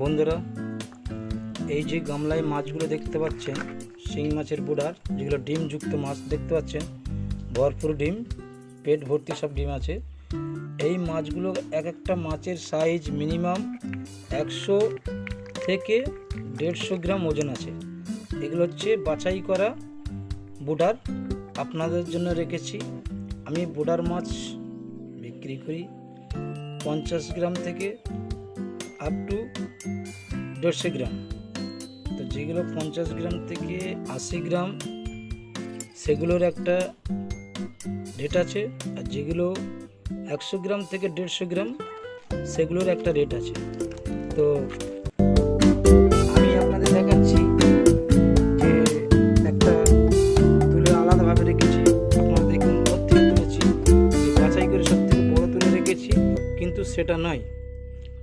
বন্ধুরা, এই যে গামলায় মাছগুলো দেখতে পাচ্ছেন, শিং মাছের বুড়ার, যেগুলো ডিমযুক্ত মাছ দেখতে পাচ্ছেন, ভরপুর ডিম, পেট ভর্তি সব ডিম আছে। এই মাছগুলো এক একটা মাছের সাইজ মিনিমাম একশো থেকে দেড়শো গ্রাম ওজন আছে। এগুলো হচ্ছে বাছাই করা বুডার। আপনাদের জন্য রেখেছি। আমি বুডার মাছ বিক্রি করি। পঞ্চাশ গ্রাম থেকে আপ টু দেড়শো গ্রাম। তো যেগুলো পঞ্চাশ গ্রাম থেকে আশি গ্রাম, সেগুলোর একটা রেট আছে। আর যেগুলো একশো গ্রাম থেকে দেড়শো গ্রাম, সেগুলোর একটা রেট আছে। তো আমি আপনাদের দেখাচ্ছি যে একটা তুলে আলাদাভাবে রেখেছি। আপনারা দেখুন ওর থেকে তুলেছি বাছাই করে সব থেকে বড়ো তুলে রেখেছি। কিন্তু সেটা নয়।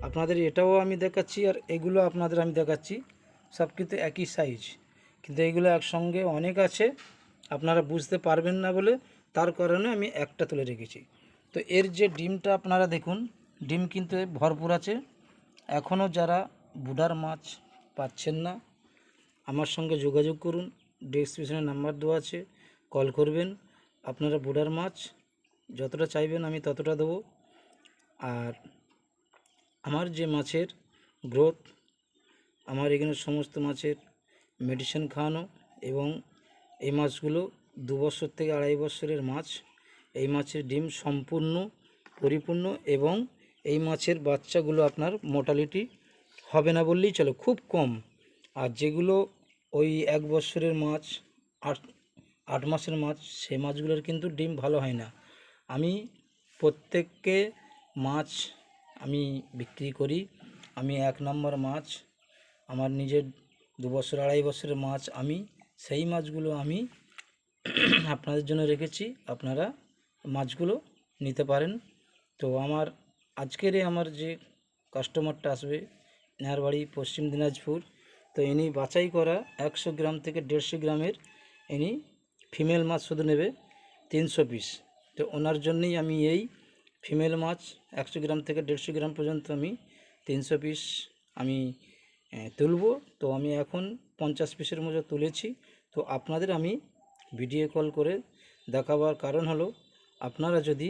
আপনাদের এটাও আমি দেখাচ্ছি আর এগুলো আপনাদের আমি দেখাচ্ছি। সব কিন্তু একই সাইজ কিন্তু এগুলো একসঙ্গে অনেক আছে, আপনারা বুঝতে পারবেন না বলে তার কারণে আমি একটা তুলে রেখেছি। তো এর যে ডিমটা আপনারা দেখুন, ডিম কিন্তু ভরপুর আছে। এখনও যারা বুডার মাছ পাচ্ছেন না, আমার সঙ্গে যোগাযোগ করুন ডেসক্রিপশনে নাম্বার দেওয়া আছে কল করবেন। আপনারা বুডার মাছ যতটা চাইবেন আমি ততটা দেবো। আর আমার যে মাছের গ্রোথ, আমার এখানে সমস্ত মাছের মেডিসিন খাওয়ানো এবং এই মাছগুলো দু বছর থেকে আড়াই বছরের মাছ। এই মাছের ডিম সম্পূর্ণ, পরিপূর্ণ এবং এই মাছের বাচ্চাগুলো আপনার মোটালিটি হবে না বললেই চলে, খুব কম। আর যেগুলো ওই এক বছরের মাছ, আট আট মাসের মাছ, সেই মাছগুলোর কিন্তু ডিম ভালো হয় না। আমি প্রত্যেককে মাছ আমি বিক্রি করি। আমি এক নম্বর মাছ, আমার নিজের দু বছর, আড়াই বছরের মাছ আমি, সেই মাছগুলো আমি আপনাদের জন্য রেখেছি। আপনারা মাছগুলো নিতে পারেন। তো আমার আজকের আমার যে কাস্টমারটা আসবে নেহার বাড়ি পশ্চিম দিনাজপুর, তো ইনি বাছাই করা একশো গ্রাম থেকে দেড়শো গ্রামের ইনি ফিমেল মাছ শুধু নেবে তিনশো পিস তো ওনার জন্যই আমি এই ফিমেল মাছ একশো গ্রাম থেকে দেড়শো গ্রাম পর্যন্ত আমি তিনশো পিস আমি তুলব। তো আমি এখন পঞ্চাশ পিসের মতো তুলেছি। তো আপনাদের আমি ভিডিও কল করে দেখাবার কারণ হলো, আপনারা যদি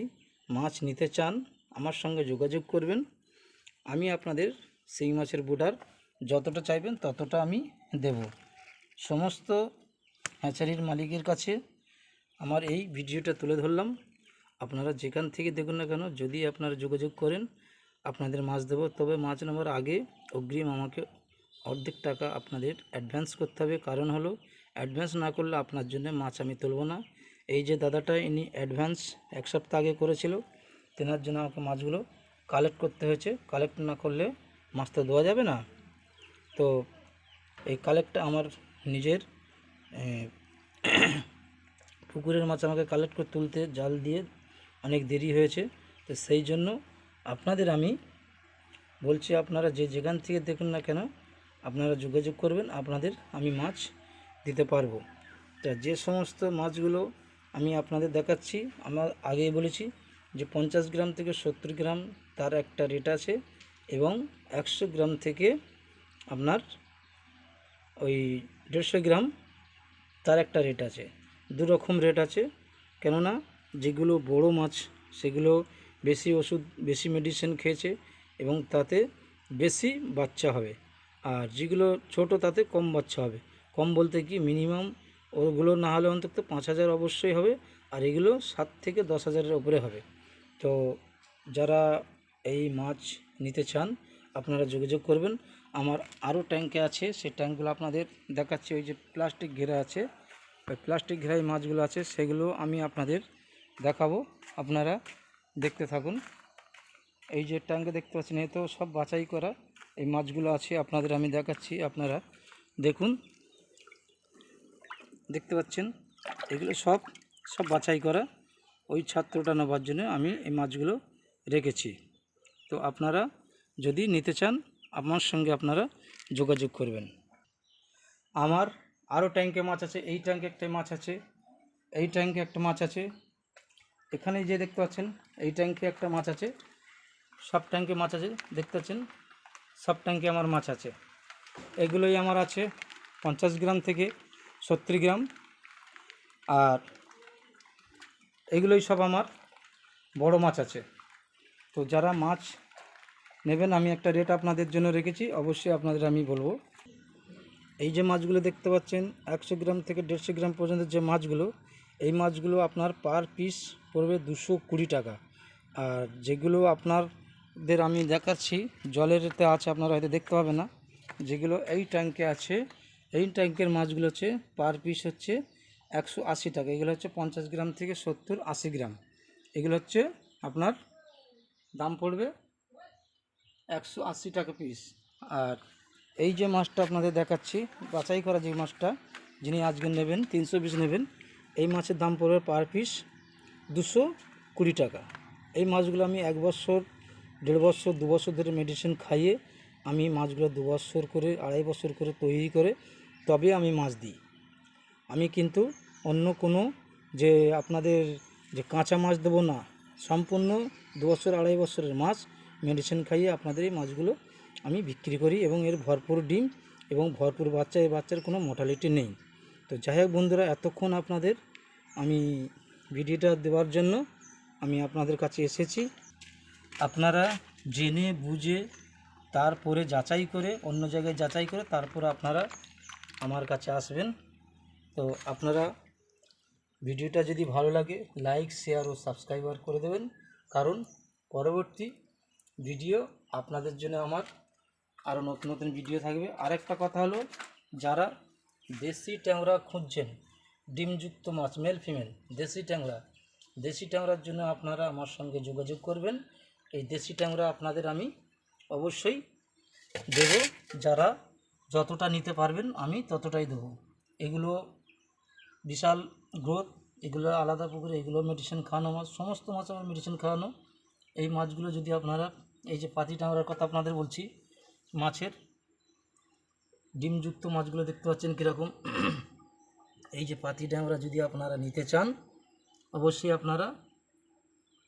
মাছ নিতে চান, আমার সঙ্গে যোগাযোগ করবেন। আমি আপনাদের সেই মাছের বুডার যতটা চাইবেন ততটা আমি দেব। সমস্ত হ্যাচারির মালিকের কাছে আমার এই ভিডিওটা তুলে ধরলাম। আপনারা যেখান থেকে দেখুন না কেন, যদি আপনারা যোগাযোগ করেন, আপনাদের মাছ দেবো। তবে মাছ নেওয়ার আগে অগ্রিম আমাকে অর্ধেক টাকা আপনাদের অ্যাডভান্স করতে হবে। কারণ হলো অ্যাডভান্স না করলে আপনার জন্য মাছ আমি তুলব না। এই যে দাদাটা, ইনি অ্যাডভান্স এক সপ্তাহ আগে করেছিল, তেনার জন্য আমাকে মাছগুলো কালেক্ট করতে হয়েছে। কালেক্ট না করলে মাছ তো দেওয়া যাবে না। তো এই কালেক্টটা আমার নিজের পুকুরের মাছ আমাকে কালেক্ট করে তুলতে, জাল দিয়ে অনেক দেরি হয়েছে, তো সেই জন্য আপনাদের আমি বলছি আপনারা যে যেখান থেকে দেখুন না কেন, আপনারা যোগাযোগ করবেন, আপনাদের আমি মাছ দিতে পারব। তা যে সমস্ত মাছগুলো আমি আপনাদের দেখাচ্ছি, আমার আগেই বলেছি যে পঞ্চাশ গ্রাম থেকে সত্তর গ্রাম তার একটা রেট আছে এবং একশো গ্রাম থেকে আপনার ওই দেড়শো গ্রাম তার একটা রেট আছে। দু রকম রেট আছে, কেননা যেগুলো বড় মাছ, সেগুলো বেশি ওষুধ, বেশি মেডিসিন খেয়েছে এবং তাতে বেশি বাচ্চা হবে। আর যেগুলো ছোট, তাতে কম বাচ্চা হবে। কম বলতে কি মিনিমাম ওগুলো না হলে অন্তত পাঁচ হাজার অবশ্যই হবে, আর এগুলো সাত থেকে দশ হাজারের উপরে হবে। তো যারা এই মাছ নিতে চান, আপনারা যোগাযোগ করবেন। আমার আরও ট্যাঙ্কে আছে, সেই ট্যাঙ্কগুলো আপনাদের দেখাচ্ছি। ওই যে প্লাস্টিক ঘেরা আছে, ওই প্লাস্টিক ঘেরাই মাছগুলো আছে, সেগুলো আমি আপনাদের দেখাবো, আপনারা দেখতে থাকুন। এই যে ট্যাঙ্কে দেখতে পাচ্ছেন এ তো সব বাছাই করা। এই মাছগুলো আছে, আপনাদের আমি দেখাচ্ছি, আপনারা দেখুন। দেখতে পাচ্ছেন, এগুলো সব সব বাছাই করা। ওই ছাত্রটা নেবার জন্য আমি এই মাছগুলো রেখেছি। তো আপনারা যদি নিতে চান, আমার সঙ্গে আপনারা যোগাযোগ করবেন। আমার আরও ট্যাঙ্কে মাছ আছে, এই ট্যাঙ্কে একটা মাছ আছে, এই ট্যাঙ্কে একটা মাছ আছে। এখানে যে দেখতে পাচ্ছেন, এই ট্যাঙ্কে একটা মাছ আছে। সব ট্যাঙ্কে মাছ আছে, দেখতে পাচ্ছেন? সব ট্যাঙ্কে আমার মাছ আছে। এগুলোই আমার আছে পঞ্চাশ গ্রাম থেকে সত্তর গ্রাম। আর এগুলোই সব আমার বড় মাছ আছে। তো যারা মাছ নেবেন, আমি একটা রেট আপনাদের জন্য রেখেছি, অবশ্যই আপনাদের আমি বলব। এই যে মাছগুলো দেখতে পাচ্ছেন, একশো গ্রাম থেকে দেড়শো গ্রাম পর্যন্ত যে মাছগুলো এই মাছগুলো আপনার পার পিস পড়বে দুশো কুড়ি টাকা। আর যেগুলো আপনাদের আমি দেখাচ্ছি জলেরতে আছে আপনারা হয়তো দেখতে পাবে না। যেগুলো এই ট্যাঙ্কে আছে, এই ট্যাঙ্কের মাছগুলো হচ্ছে পার পিস হচ্ছে একশো আশি টাকা। এগুলো হচ্ছে পঞ্চাশ গ্রাম থেকে সত্তর আশি গ্রাম। এগুলো হচ্ছে আপনার দাম পড়বে একশো আশি টাকা পিস। আর এই যে মাছটা আপনাদের দেখাচ্ছি, বাছাই করা যে মাছটা, যিনি আজকে নেবেন, তিনশো পিস নেবেন এই মাছের দাম পড়বে পার পিস দুশো কুড়ি টাকা। এই মাছগুলো আমি এক বছর, দেড় বছর, দু বছর ধরে মেডিসিন খাইয়ে আমি মাছগুলো দু বছর করে, আড়াই বছর করে তৈরি করে তবে আমি মাছ দিই। আমি কিন্তু অন্য কোনো যে আপনাদের যে কাঁচা মাছ দেবো না, সম্পূর্ণ দু বছর, আড়াই বছরের মাছ মেডিসিন খাইয়ে আপনাদের এই মাছগুলো আমি বিক্রি করি এবং এর ভরপুর ডিম এবং ভরপুর বাচ্চা এই বাচ্চার কোনো মোটালিটি নেই। তো যাই হোক বন্ধুরা, এতক্ষণ আপনাদের আমি ভিডিওটা দেওয়ার জন্য আমি আপনাদের কাছে এসেছি। আপনারা জেনে, বুঝে, তারপরে যাচাই করে, অন্য জায়গায় যাচাই করে তারপরে আপনারা আমার কাছে আসবেন। তো আপনারা ভিডিওটা যদি ভালো লাগে, লাইক, শেয়ার ও সাবস্ক্রাইবার করে দেবেন। কারণ পরবর্তী ভিডিও আপনাদের জন্য আমার আরও নতুন নতুন ভিডিও থাকবে। আরেকটা কথা হলো, যারা দেশি ট্যাংরা খুঁজছেন ডিমযুক্ত মাছ মেল ফিমেল দেশি ট্যাংরা। দেশি ট্যাংরার জন্য আপনারা আমার সঙ্গে যোগাযোগ করবেন। এই দেশি ট্যাংরা আপনাদের আমি অবশ্যই দেব। যারা যতটা নিতে পারবেন আমি ততটাই দেবো। এগুলো বিশাল গ্রোথ, এগুলো আলাদা পুকুরে, এগুলো মেডিসিন খাওয়ানো মাছ, সমস্ত মাছ আমার মেডিসিন খাওয়ানো। এই মাছগুলো যদি আপনারা, এই যে পাতি টাংরার কথা আপনাদের বলছি, মাছের ডিমযুক্ত মাছগুলো দেখতে পাচ্ছেন কীরকম। এই যে পাতি ডাংরা যদি আপনারা নিতে চান, অবশ্যই আপনারা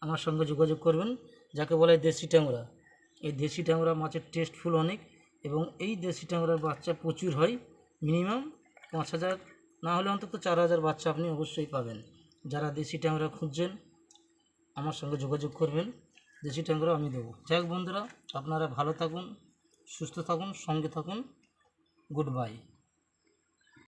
আমার সঙ্গে যোগাযোগ করবেন, যাকে বলে দেশি ট্যাংরা। এই দেশি ট্যাংরা মাছের টেস্টফুল অনেক এবং এই দেশি ট্যাংরার বাচ্চা প্রচুর হয় মিনিমাম পাঁচ হাজার, না হলে অন্তত চার হাজার বাচ্চা আপনি অবশ্যই পাবেন। যারা দেশি ট্যাংরা খুঁজছেন, আমার সঙ্গে যোগাযোগ করবেন, দেশি ট্যাংরা আমি দেবো। যাই বন্ধুরা, আপনারা ভালো থাকুন, সুস্থ থাকুন, সঙ্গে থাকুন, গুড বাই।